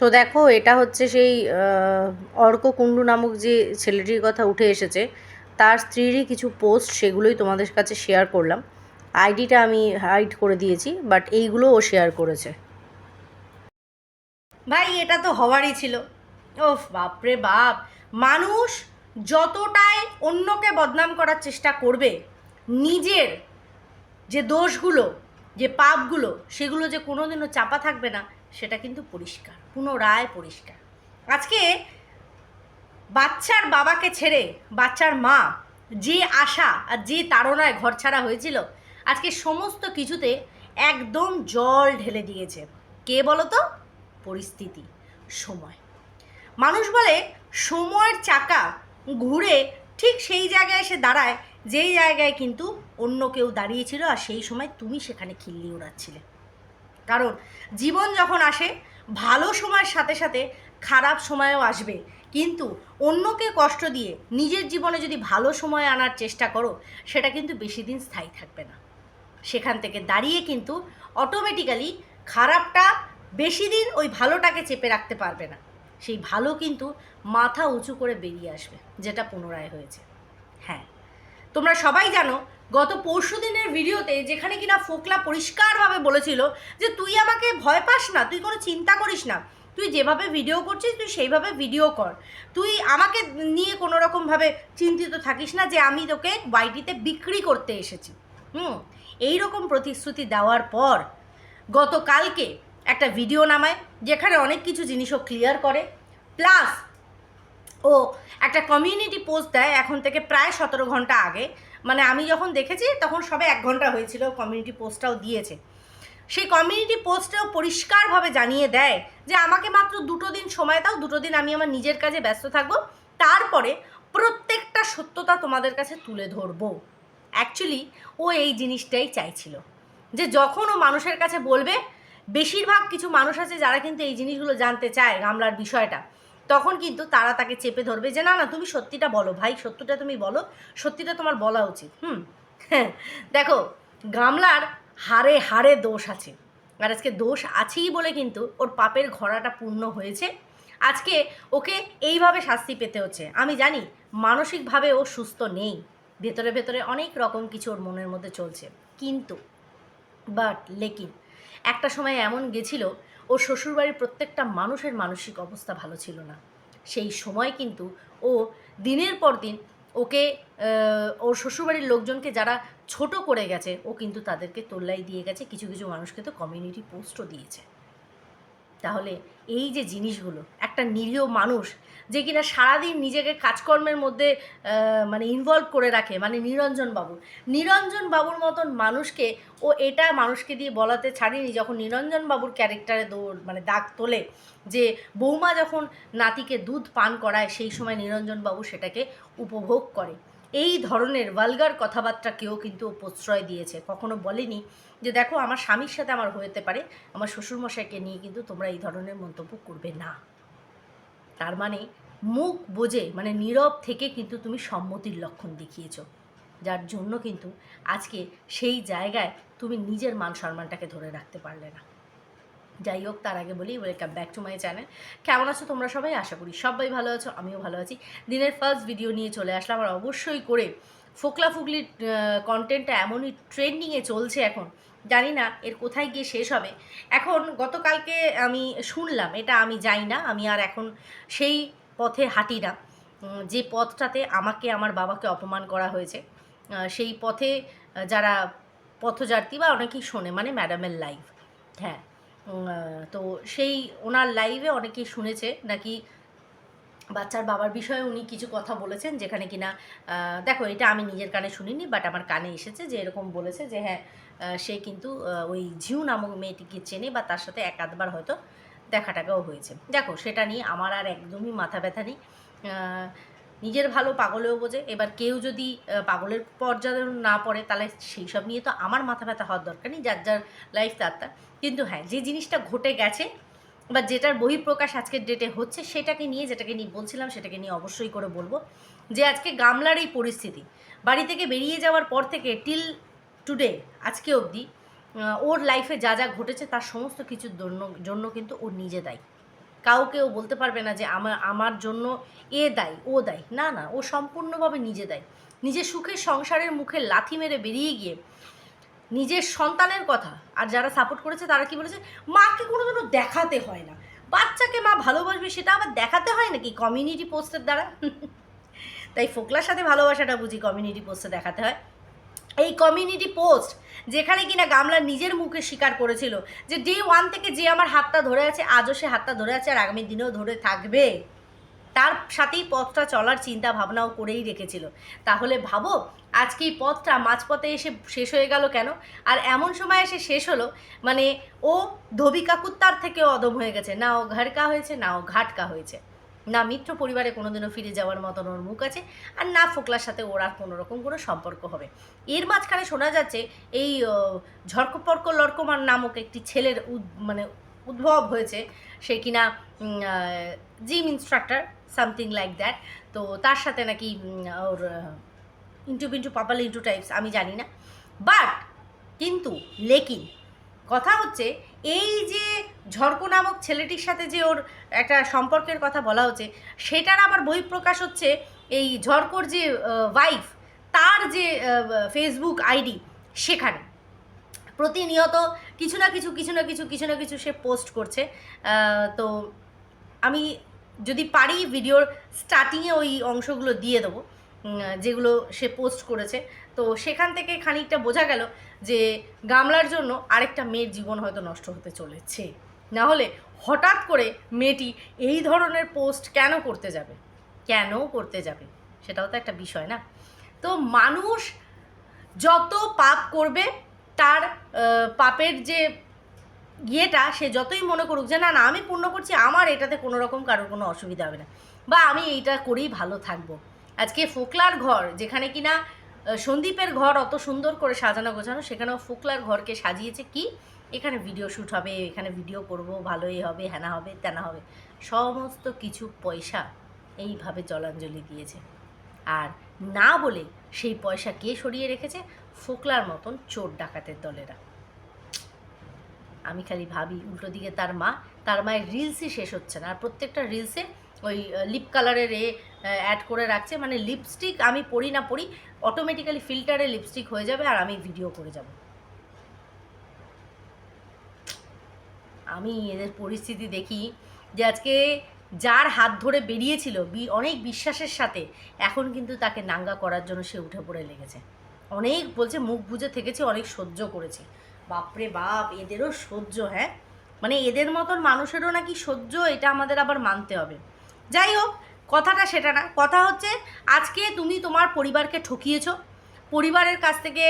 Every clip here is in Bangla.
তো দেখো, এটা হচ্ছে সেই অর্ক কুণ্ডু নামক যে ছেলেটির কথা উঠে এসেছে, তার স্ত্রীরই কিছু পোস্ট সেগুলোই তোমাদের কাছে শেয়ার করলাম। আইডিটা আমি হাইড করে দিয়েছি বাট এইগুলো ও শেয়ার করেছে। ভাই, এটা তো হওয়ারই ছিল। ওফ, বাপরে বাপ! মানুষ যতটাই অন্যকে বদনাম করার চেষ্টা করবে, নিজের যে দোষগুলো যে পাপগুলো, সেগুলো যে কোনোদিনও চাপা থাকবে না, সেটা কিন্তু পরিষ্কার, পুনরায় পরিষ্কার। আজকে বাচ্চার বাবাকে ছেড়ে বাচ্চার মা যে আশা আর যে তাড়নায় ঘর ছাড়া হয়েছিল, আজকে সমস্ত কিছুতে একদম জল ঢেলে দিয়েছে। কে বলো তো পরিস্থিতি, সময়। মানুষ বলে সময়ের চাকা ঘুরে ঠিক সেই জায়গায় এসে দাঁড়ায়, যেই জায়গায় কিন্তু অন্য কেউ দাঁড়িয়েছিল আর সেই সময় তুমি সেখানে খিল্লি উড়াচ্ছিলে। কারণ জীবন যখন আসে, ভালো সময়ের সাথে সাথে খারাপ সময়ও আসবে। কিন্তু অন্যকে কষ্ট দিয়ে নিজের জীবনে যদি ভালো সময় আনার চেষ্টা করো, সেটা কিন্তু বেশি দিন স্থায়ী থাকবে না। সেখান থেকে দাঁড়িয়ে কিন্তু অটোমেটিক্যালি খারাপটা বেশি দিন ওই ভালোটাকে চেপে রাখতে পারবে না। সেই ভালো কিন্তু মাথা উঁচু করে বেরিয়ে আসবে, যেটা পুনরায় হয়েছে। হ্যাঁ। তোমরা সবাই জানো, গত পরশু দিনের ভিডিওতে যেখানে কিনা ফোকলা পরিষ্কারভাবে বলেছিল যে, তুই আমাকে ভয় পাস না, তুই কোনো চিন্তা করিস না। তুই যেভাবে ভিডিও করছিস, তুই সেইভাবে ভিডিও কর। তুই আমাকে নিয়ে কোনো রকমভাবে চিন্তিত থাকিস না যে, আমি তোকে ওয়াইটিতে বিক্রি করতে এসেছি। হুম এই রকম প্রতিশ্রুতি দেওয়ার পর গতকালকে একটা ভিডিও নামায়, যেখানে অনেক কিছু জিনিসও ক্লিয়ার করে। প্লাস ও একটা কমিউনিটি পোস্ট দেয় এখন থেকে প্রায় সতেরো ঘণ্টা আগে। মানে আমি যখন দেখেছি তখন সবে এক ঘণ্টা হয়েছিল কমিউনিটি পোস্টটাও দিয়েছে। সেই কমিউনিটি পোস্টেও পরিষ্কারভাবে জানিয়ে দেয় যে আমাকে মাত্র দুটো দিন সময় দাও, দুটো দিন আমি আমার নিজের কাজে ব্যস্ত থাকব, তারপরে প্রত্যেকটা সত্যতা তোমাদের কাছে তুলে ধরবো। অ্যাকচুয়ালি ও এই জিনিসটাই চাইছিল। যে যখন ও মানুষের কাছে বলবে, বেশিরভাগ কিছু মানুষ আছে যারা কিন্তু এই জিনিসগুলো জানতে চায় গামলার বিষয়টা। তখন কিন্তু তারা তাকে চেপে ধরবে যে, না না, তুমি সত্যিটা বলো, ভাই, সত্যিটা তুমি বলো, সত্যিটা তোমার বলা উচিত। হুম? হ্যাঁ দেখো, গামলার হারে হারে দোষ আছে। আর আজকে দোষ আছেই বলে কিন্তু ওর পাপের ঘোড়াটা পূর্ণ হয়েছে। আজকে ওকে এইভাবে শাস্তি পেতে হচ্ছে। আমি জানি, মানসিকভাবে ও সুস্থ নেই। ভেতরে ভেতরে অনেক রকম কিছু ওর মনের মধ্যে চলছে। কিন্তু বাট লেকিন একটা সময় এমন গেছিল ও শ্বশুরবাড়ির প্রত্যেকটা মানুষের মানসিক অবস্থা ভালো ছিল না। সেই সময় কিন্তু ও দিনের পর দিন ওকে ওর শ্বশুরবাড়ির লোকজনকে যারা ছোট করে গেছে, ও কিন্তু তাদেরকে তোল্লাই দিয়ে গেছে, কিছু কিছু মানুষকে তো কমিউনিটি পোস্টও দিয়েছে। তাহলে এই যে জিনিসগুলো, একটা নিরীহ মানুষ যে কিনা সারাদিন নিজেকে কাজকর্মের মধ্যে মানে ইনভলভ করে রাখে মানে নিরঞ্জন বাবু নিরঞ্জন বাবুর মতন মানুষকে ও এটা মানুষকে দিয়ে বলাতে ছাড়েনি, যখন নিরঞ্জন বাবুর ক্যারেক্টারে দৌড় মানে দাগ তোলে যে বৌমা যখন নাতিকে দুধ পান করায়, সেই সময় নিরঞ্জন বাবু সেটাকে উপভোগ করে। এই ধরনের ভালগার কথাবার্তা কেউ কিন্তু প্রশ্রয় দিয়েছে, কখনো বলেনি যে দেখো আমার স্বামীর সাথে আমার হতে পারে, আমার শ্বশুরমশাইকে নিয়ে কিন্তু তোমরা এই ধরনের মন্তব্য করবে না। তার মানে মুখ বোঝে মানে নীরব থেকে কিন্তু তুমি সম্মতির লক্ষণ দেখিয়েছো। যার জন্য কিন্তু আজকে সেই জায়গায় তুমি নিজের মান সম্মানটাকে ধরে রাখতে পারলে না। যাই হোক, তার আগে বলি welcome back to my channel কেমন আছো তোমরা সবাই? আশা করি সবাই ভালো আছো, আমিও ভালো আছি। দিনের ফার্স্ট ভিডিও নিয়ে চলে আসলাম, আর অবশ্যই করে ফোকলা ফুকলির কন্টেন্টটা এমনই ট্রেন্ডিংয়ে চলছে এখন। জানি না এর কোথায় গিয়ে শেষ হবে। এখন গতকালকে আমি শুনলাম, এটা আমি যাই না, আমি আর এখন সেই পথে হাঁটি না। যে পথটাতে আমাকে, আমার বাবাকে অপমান করা হয়েছে সেই পথে যারা পথযাত্রী বা অনেকেই শোনে মানে ম্যাডামের লাইভ হ্যাঁ তো সেই ওনার লাইভে অনেকেই শুনেছে, নাকি বাচ্চার বাবার বিষয়ে উনি কিছু কথা বলেছেন যেখানে কিনা দেখো এটা আমি নিজের কানে শুনিনি বাট আমার কানে এসেছে যে এরকম বলেছে যে হ্যাঁ সে কিন্তু ওই ঝিউ নামক মেয়েটিকে চেনে বা তার সাথে এক আধবার হয়তো দেখা টাকাও হয়েছে। দেখো সেটা নিয়ে আমার আর একদমই মাথা ব্যথা নেই। নিজের ভালো পাগলেও বোঝে। এবার কেউ যদি পাগলের পর্যায়ে না পড়ে, তাহলে সেই সব নিয়ে তো আমার মাথা ব্যথা হওয়ার দরকার নেই, যার যার লাইফ তার তার। কিন্তু হ্যাঁ যে জিনিসটা ঘটে গেছে বা যেটার বহিঃপ্রকাশ আজকের ডেটে হচ্ছে, সেটাকে নিয়ে, যেটাকে নিয়ে বলছিলাম, সেটাকে নিয়ে অবশ্যই করে বলব যে আজকে গামলার এই পরিস্থিতি, বাড়ি থেকে বেরিয়ে যাওয়ার পর থেকে টিল টুডে আজকে অবধি ওর লাইফে যা যা ঘটেছে, তার সমস্ত কিছুর জন্য কিন্তু ও নিজে দায়ী। কাউকে ও বলতে পারবে না যে আমার আমার জন্য এ দায়ী, ও দায়ী। না না, ও সম্পূর্ণভাবে নিজে দায়ী। নিজের সুখের সংসারের মুখে লাথি মেরে বেরিয়ে গিয়ে নিজের সন্তানের কথা। আর যারা সাপোর্ট করেছে, তারা কি বলেছে? মাকে কোনো কোনোদিনও দেখাতে হয় না। বাচ্চাকে মা ভালোবাসবে, সেটা আবার দেখাতে হয় নাকি? কমিউনিটি পোস্টের দ্বারা? তাই ফোকলার সাথে ভালোবাসাটা বুঝি কমিউনিটি পোস্টে দেখাতে হয়। এই কমিউনিটি পোস্ট যেখানে কিনা গামলা নিজের মুখে স্বীকার করেছিল যে ডে ওয়ান থেকে যে আমার হাতটা ধরে আছে, আজও সে হাতটা ধরে আছে, আর আগামী দিনেও ধরে থাকবে। তার সাথেই পথটা চলার চিন্তা ভাবনাও করেই রেখেছিল। তাহলে ভাবো, আজকে এই পথটা মাঝপথে এসে শেষ হয়ে গেল কেন? আর এমন সময় এসে শেষ হলো মানে ও ধোবি কাকুত্তার থেকেও অদম হয়ে গেছে। না ও ঘাটকা হয়েছে, না ও ঘাটকা হয়েছে। না মিত্র পরিবারে কোনোদিনও ফিরে যাওয়ার মতন ওর মুখ আছে, আর না ফোকলার সাথে ওর আর কোনো রকম কোনো সম্পর্ক হবে। এর মাঝখানে শোনা যাচ্ছে, এই ঝর্কপর্ক লড়কমার নামক একটি ছেলের মানে উদ্ভব হয়েছে। সে কিনা gym instructor something like that তো তার সাথে নাকি ওর ইন্টু পিন্টু, পাপাল ইন্টু টাইপস, আমি জানি না। বাট, কিন্তু, লেকিন, কথা হচ্ছে, এই যে ঝড়কো নামক ছেলেটির সাথে যে ওর একটা সম্পর্কের কথা বলা হচ্ছে, সেটার আবার বহিঃপ্রকাশ হচ্ছে, এই ঝড়কোর যে ওয়াইফ তার যে ফেসবুক আইডি সেখানে। প্রতিনিয়ত কিছু না কিছু কিছু না কিছু কিছু না কিছু সে পোস্ট করছে। তো আমি যদি পারি ভিডিওর স্টার্টিংয়ে ওই অংশগুলো দিয়ে দেবো যেগুলো সে পোস্ট করেছে। তো সেখান থেকে খানিকটা বোঝা গেল যে গামলার জন্য আরেকটা মেয়ের জীবন হয়তো নষ্ট হতে চলেছে। না হলে হঠাৎ করে মেয়েটি এই ধরনের পোস্ট কেন করতে যাবে? কেন করতে যাবে? সেটাও তো একটা বিষয় না? তো মানুষ যত পাপ করবে, তার পাপের যে ইয়েটা সে যতই মনে করুক যে, না না, আমি পূর্ণ করছি, আমার এটাতে কোনো রকম কারোর কোনো অসুবিধা হবে না। বা, আমি এইটা করেই ভালো থাকব। আজকে ফোকলার ঘর, যেখানে কিনা সন্দীপের ঘর অত সুন্দর করে সাজানো গোছানো, সেখানেও ফোকলার ঘরকে সাজিয়েছে কি? এখানে ভিডিও শ্যুট হবে, এখানে ভিডিও করব, ভালোই হবে হ্যানা হবে, তেনা হবে। সমস্ত কিছু পয়সা এইভাবে জলাঞ্জলি দিয়েছে। আর না বলে সেই পয়সা কে সরিয়ে রেখেছে? ফোকলার মতন চোর ডাকাতের দলেরা। আমি খালি ভাবি, উল্টো দিকে তার মা, তার মায়ের রিলসই শেষ হচ্ছে না। আর প্রত্যেকটা রিলসে ওই লিপ কালারের এ অ্যাড করে রাখছে। মানে লিপস্টিক আমি পরি না পরি অটোমেটিক্যালি ফিল্টারে লিপস্টিক হয়ে যাবে আর আমি ভিডিও করে যাব। আমি এদের পরিস্থিতি দেখি যে আজকে যার হাত ধরে বেরিয়েছিল অনেক বিশ্বাসের সাথে, এখন কিন্তু তাকে নাঙ্গা করার জন্য সে উঠে পড়ে লেগেছে। অনেক বলছে, মুখ বুঝে থেকেছে, অনেক সহ্য করেছে। বাপরে বাপ, এদেরও সহ্য হ্যাঁ? মানে এদের মতন মানুষেরও নাকি সহ্য, এটা আমাদের আবার মানতে হবে। যাই হোক, কথাটা সেটা না। কথা হচ্ছে, আজকে তুমি তোমার পরিবারকে ঠকিয়েছো, পরিবারের কাছ থেকে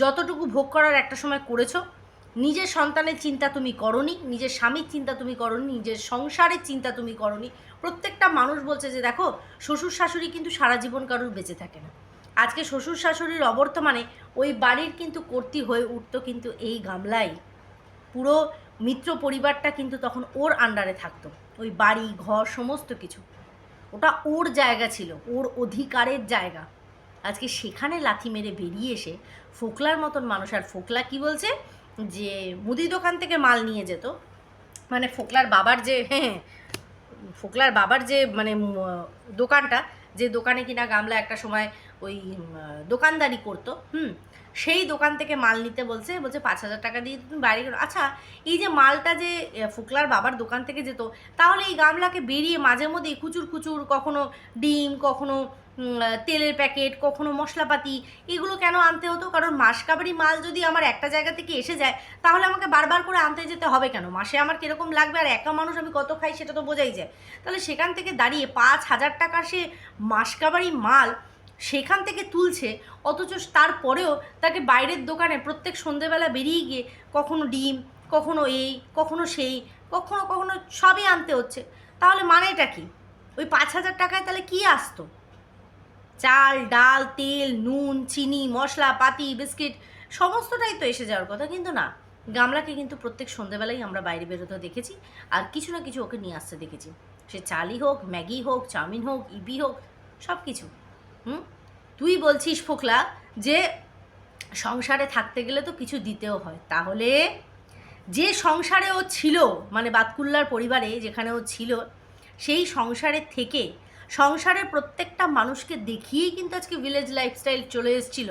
যতটুকু ভোগ করার একটা সময় করেছ, নিজের সন্তানের চিন্তা তুমি করনি, নিজের স্বামীর চিন্তা তুমি করনি, নিজের সংসারের চিন্তা তুমি করনি। প্রত্যেকটা মানুষ বলছে যে, দেখো, শ্বশুর শাশুড়ি কিন্তু সারা জীবন কারোর বেঁচে থাকে না। আজকে শ্বশুর শাশুড়ির অবর্তমানে ওই বাড়ির কিন্তু কর্তি হয়ে উঠতো কিন্তু এই গামলাই। পুরো মিত্র পরিবারটা কিন্তু তখন ওর আন্ডারে থাকতো। ওই বাড়ি, ঘর, সমস্ত কিছু। ওটা ওর জায়গা ছিল, ওর অধিকারের জায়গা। আজকে সেখানে লাথি মেরে বেরিয়ে এসে ফোকলার মতন মানুষ, আর ফোকলা কি বলছে? যে মুদি দোকান থেকে মাল নিয়ে যেত। মানে ফোকলার বাবার যে হ্যাঁ ফোকলার বাবার যে মানে দোকানটা, যে দোকানে কিনা গামলা একটা সময় ওই দোকানদারি করতো, হুম? সেই দোকান থেকে মাল নিতে বলছে বলছে পাঁচ হাজার টাকা দিয়ে তুমি বাড়ি করো। আচ্ছা এই যে মালটা যে ফুকলার বাবার দোকান থেকে যেত, তাহলে এই গামলাকে বেরিয়ে মাঝে মধ্যে কুচুর কুচুর কখনো ডিম, কখনো তেলের প্যাকেট, কখনো মশলাপাতি, এগুলো কেন আনতে হতো? কারণ মাসকাবারি মাল যদি আমার একটা জায়গা থেকে এসে যায়, তাহলে আমাকে বারবার করে আনতে যেতে হবে কেন? মাসে আমার কীরকম লাগবে আর একা মানুষ আমি কত খাই সেটা তো বোঝাই যায়। তাহলে সেখান থেকে দাঁড়িয়ে পাঁচ হাজার টাকা সে মাসকাবারি মাল সেখান থেকে তুলছে, অথচ তারপরেও তাকে বাইরের দোকানে প্রত্যেক সন্ধেবেলা বেরিয়ে গিয়ে কখনো ডিম, কখনো এই, কখনো সেই, কখনো কখনো সবই আনতে হচ্ছে। তাহলে মানেটা কি? ওই পাঁচ হাজার টাকায় তাহলে কি আসতো? চাল, ডাল, তেল, নুন, চিনি, মশলা, পাতি, বিস্কিট, সমস্তটাই তো এসে যাওয়ার কথা, কিন্তু না। গামলাকে কিন্তু প্রত্যেক সন্ধেবেলাই আমরা বাইরে বেরোতে দেখেছি, আর কিছু না কিছু ওকে নিয়ে আসতে দেখেছি। সে চালই হোক, ম্যাগি হোক, চাউমিন হোক ইবি হোক সব কিছু হুম? তুই বলছিস ফোকলা যে সংসারে থাকতে গেলে তো কিছু দিতেও হয়। তাহলে যে সংসারে ও ছিল মানে বাতকুল্লার পরিবারে যেখানে ও ছিল, সেই সংসারে থেকে সংসারের প্রত্যেকটা মানুষকে দেখিয়েই কিন্তু আজকে ভিলেজ লাইফস্টাইল চলে এসেছিল।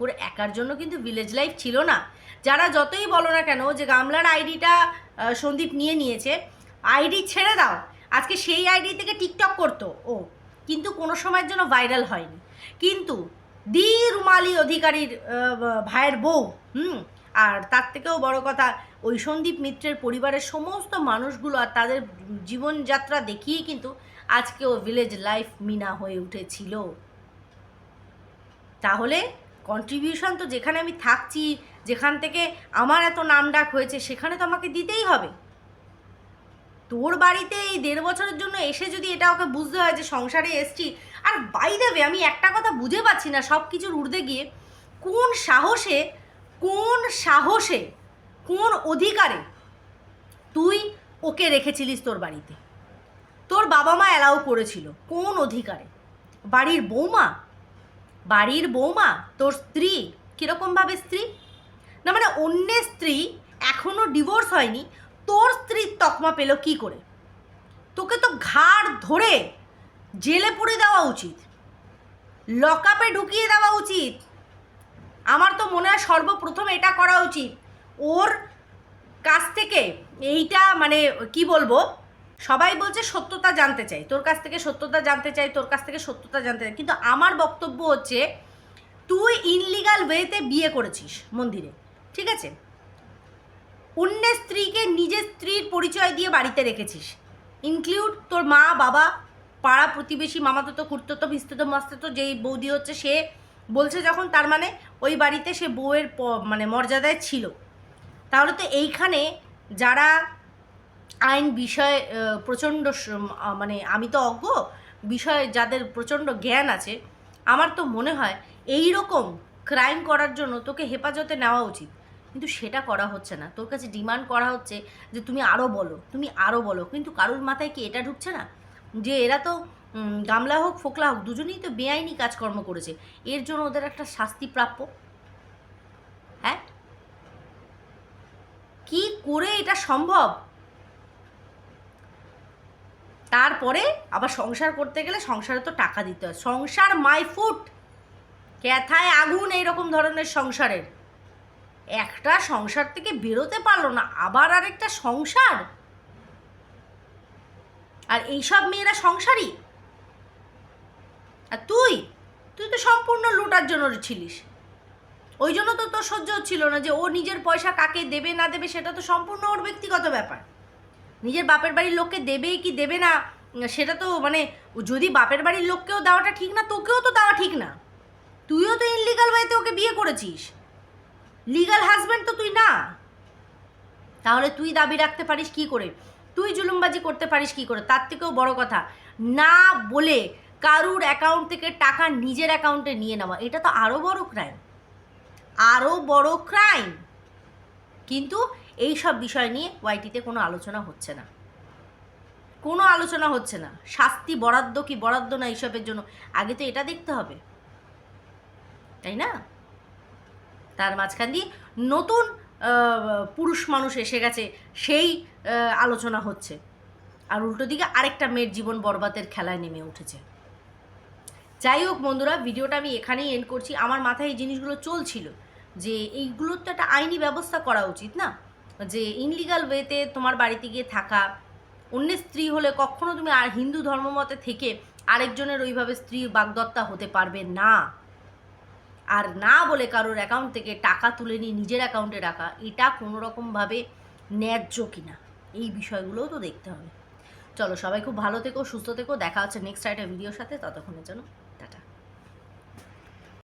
ওর একার জন্য কিন্তু ভিলেজ লাইফ ছিল না। যারা যতই বলো না কেন যে গামলার আইডিটা সন্দীপ নিয়ে নিয়েছে, আইডি ছেড়ে দাও। আজকে সেই আইডি থেকে টিকটক করতো ও। কিন্তু কোনো সময়ের জন্য ভাইরাল হয়নি। কিন্তু দি রুমালি অধিকারীর ভাইয়ের বউ, হুম, আর তার থেকেও বড় কথা, ওই সন্দীপ মিত্রের পরিবারের সমস্ত মানুষগুলো আর তাদের জীবনযাত্রা দেখিয়ে কিন্তু আজকে ও ভিলেজ লাইফ মিনা হয়ে উঠেছিল। তাহলে কন্ট্রিবিউশন তো যেখানে আমি থাকছি, যেখান থেকে আমার এত নাম ডাক হয়েছে, সেখানে তো আমাকে দিতেই হবে। তোর বাড়িতে এই দেড় বছরের জন্য এসে যদি এটা ওকে বুঝতে হয় যে সংসারে এসছি, আর বাই দেবে আমি একটা কথা বুঝে পাচ্ছি না সব কিছুর ঊর্ধ্বে গিয়ে, কোন সাহসে কোন সাহসে, কোন অধিকারে তুই ওকে রেখেছিলিস তোর বাড়িতে? তোর বাবা মা অ্যালাউ করেছিল, কোন অধিকারে? বাড়ির বৌমা? বাড়ির বৌমা, তোর স্ত্রী, কীরকমভাবে স্ত্রী? না মানে অন্যের স্ত্রী এখনও ডিভোর্স হয়নি, তোর তকমা পেল কি করে? তোকে তো ঘাড় ধরে জেলে পুড়ে দেওয়া উচিত। লকআপে ঢুকিয়ে দেওয়া উচিত। আমার তো মনে হয় সর্বপ্রথম এটা করা উচিত। ওর কাছ থেকে এইটা মানে কি বলব? সবাই বলছে সত্যতা জানতে চাই। তোর কাছ থেকে সত্যতা জানতে চাই, তোর কাছ থেকে সত্যতা জানতে চাই। কিন্তু আমার বক্তব্য হচ্ছে, তুই ইনলিগাল ওয়েতে বিয়ে করেছিস মন্দিরে, ঠিক আছে? অন্যের স্ত্রীকে নিজের স্ত্রীর পরিচয় দিয়ে বাড়িতে রেখেছিস। ইনক্লুড তোর মা, বাবা, পাড়া প্রতিবেশী, মামাতো তো মাস্তে তো যেই বৌদি হচ্ছে, সে বলছে যখন তার মানে ওই বাড়িতে সে বউয়ের মানে মর্যাদায় ছিল। তাহলে তো এইখানে যারা আইন বিষয়ে প্রচণ্ড মানে আমি তো অজ্ঞ, বিষয়ে যাদের প্রচণ্ড জ্ঞান আছে, আমার তো মনে হয় এই রকম ক্রাইম করার জন্য তোকে হেফাজতে নেওয়া উচিত। কিন্তু সেটা করা হচ্ছে না। তোর কাছে ডিমান্ড করা হচ্ছে যে তুমি আরও বলো, তুমি আরও বলো। কিন্তু কারোর মাথায় কি এটা ঢুকছে না? যে এরা তো গামলা হোক, ফোকলা হোক, দুজনেই তো বেআইনি কাজকর্ম করেছে। এর জন্য ওদের একটা শাস্তি প্রাপ্য। হ্যাঁ? কি করে এটা সম্ভব? তারপরে আবার সংসার করতে গেলে সংসারে তো টাকা দিতে হয়। সংসার মাই ফুট ক্যাথায় আগুন এইরকম ধরনের সংসারের? একটা সংসার থেকে বেরোতে পারল না, আবার আরেকটা সংসার? আর এইসব মেয়েরা সংসারই আর তুই? তুই তো সম্পূর্ণ লুটার জন্য ছিলিস। ওই জন্য তো তোর সহ্য হচ্ছিল না যে ও নিজের পয়সা কাকে দেবে না দেবে, সেটা তো সম্পূর্ণ ওর ব্যক্তিগত ব্যাপার। নিজের বাপের বাড়ির লোককে দেবে কি দেবে না, সেটা তো মানে যদি বাপের বাড়ির লোককেও দেওয়াটা ঠিক না, তোকেও তো দেওয়া ঠিক না। তুইও তো ইনলিগাল ওয়েতে ওকে বিয়ে করেছিস। লিগাল হাজব্যান্ড তো তুই না। তাহলে তুই দাবি রাখতে পারিস কি করে? তুই জুলুমবাজি করতে পারিস কি করে? তার থেকেও বড় কথা, না বলে কারুর অ্যাকাউন্ট থেকে টাকা নিজের অ্যাকাউন্টে নিয়ে নেওয়া, এটা তো আরও বড় ক্রাইম আরও বড় ক্রাইম কিন্তু এই সব বিষয় নিয়ে ওয়াইটিতে কোনো আলোচনা হচ্ছে না। কোনো আলোচনা হচ্ছে না। শাস্তি বরাদ্দ কি বরাদ্দ না এইসবের জন্য? আগে তো এটা দেখতে হবে। তাই না? তার মাঝখান দিয়ে নতুন পুরুষ মানুষ এসে গেছে, সেই আলোচনা হচ্ছে। আর উল্টো দিকে আরেকটা মেয়ের জীবন বরবাদের খেলায় নেমে উঠেছে। যাই হোক বন্ধুরা, ভিডিওটা আমি এখানেই এন্ড করছি। আমার মাথায় এই জিনিসগুলো চলছিল যে এইগুলোর তো একটা আইনি ব্যবস্থা করা উচিত না? যে ইনলিগাল ওয়েতে তোমার বাড়িতে গিয়ে থাকা, অন্যের স্ত্রী হলে কখনো তুমি আর হিন্দু ধর্মমতে থেকে আরেকজনের ওইভাবে স্ত্রী বাগদত্তা হতে পারবে না। আর না বলে কারোর অ্যাকাউন্ট থেকে টাকা তুলে নিয়ে নিজের অ্যাকাউন্টে রাখা, এটা কোনো রকমভাবে ন্যায্য কিনা? এই বিষয়গুলোও তো দেখতে হবে। চলো সবাই খুব ভালো থেকো, সুস্থ থেকো, দেখা হচ্ছে নেক্সট একটা ভিডিওর সাথে, ততক্ষণের জন্য।